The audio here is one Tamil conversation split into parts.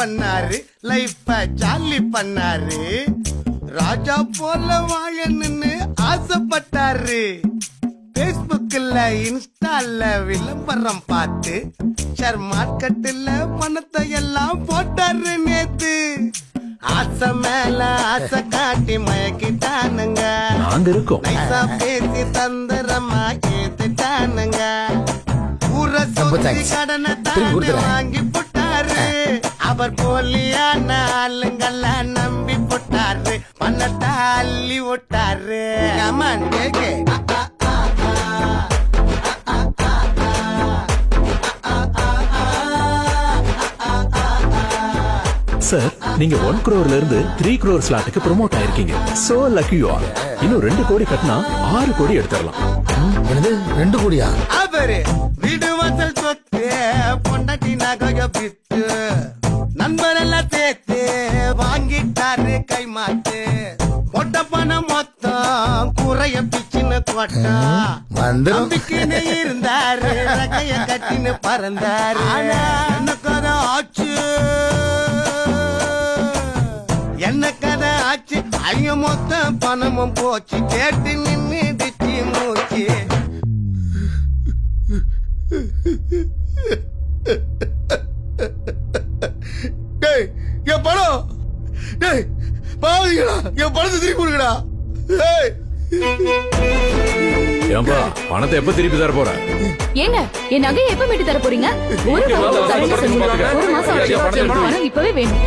பண்ணாரு லைஃப ஜாலி பண்ணாரு. ராஜா போல வாழணும்னு ஆசைப்பட்டாரு. பேஸ்புக்ல இன்ஸ்டால விளம்பரம் பார்த்து ஷேர் மார்க்கெட்டுல பணத்தை எல்லாம் போட்டாரு நேத்து. ஆசை மேல ஆசை காட்டி மயக்கிட்டானுங்க. நாங்க இருக்கோம். நைசா பேசி தந்திரமா ஏத்துட்டானுங்க. ஊர சுத்தி. கடனை தாண்டி. வாங்கி அவர் போலியான ஆளுங்கள நம்பி போட்டாரு. பணத்தை அள்ளி விட்டாரு கேக்கு சார் நீங்க ஒன் crore இருந்து த்ரீ crore ஸ்லாட்டுக்கு ப்ரோமோட் ஆயிருக்கீங்க. சோ லக்கி யூ ஆர் இன்னும் ரெண்டு கோடி கட்டினா ஆறு கோடி எடுத்துடலாம். என்னது ரெண்டு கோடியா? அவரு வீடு சேர்த்து வாங்கிட்டாரு கை மாத்து. பொட்ட பணம் மொத்தம் குறைய பிச்சுன்னு கொட்டா வந்துரும். நம்பிக்கைன்னு இருந்தாரு ரகைய கட்டின்னு பறந்தாரு. என்ன கதை ஆச்சு? என்ன கதை ஆச்சு? ஐய மொத்தம் பணமும் போச்சு. கேட்டு நின்னுடுச்சு மூச்சு. என் பணம். டேய் பாவீங்களா என் பணத்தை திருப்பி கொடுங்கடா. டேய். ஏன்பா பணத்தை எப்ப திருப்பி தர போற? ஏங்க என் நகையை எப்ப மீட்டு தர போறீங்க? ஒரு மாசம் இப்பவே வேணும்.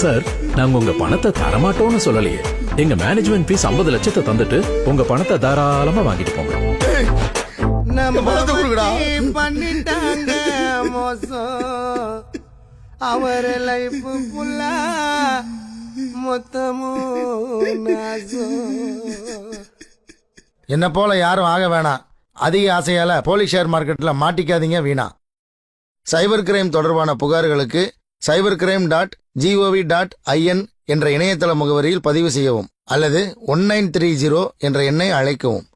சார் நாங்க உங்க பணத்தை தரமாட்டோம்னு சொல்லலையே. எங்க மேனேஜ்மெண்ட் ஃபீஸ் 50 லட்சத்தை தந்துட்டு உங்க பணத்தை தாராளமா வாங்கிட்டு போங்க. நம்ம பணத்தை கொடுங்கடா. வச்சு பண்ணிட்டாங்க மோசம். அவர் லைஃப் ஃபுல்லா மொத்தமும் என்ன போல யாரும் ஆக வேணாம். அதிக ஆசையால போலீஸ் ஷேர் மார்க்கெட்ல மாட்டிக்காதீங்க வீணா. சைபர் கிரைம் தொடர்பான புகார்களுக்கு cyber crime dot G O V dot I N என்ற இணையதள முகவரியில் பதிவு செய்யவும் அல்லது ஒன் நைன் த்ரீ ஜீரோ என்ற எண்ணை அழைக்கவும்.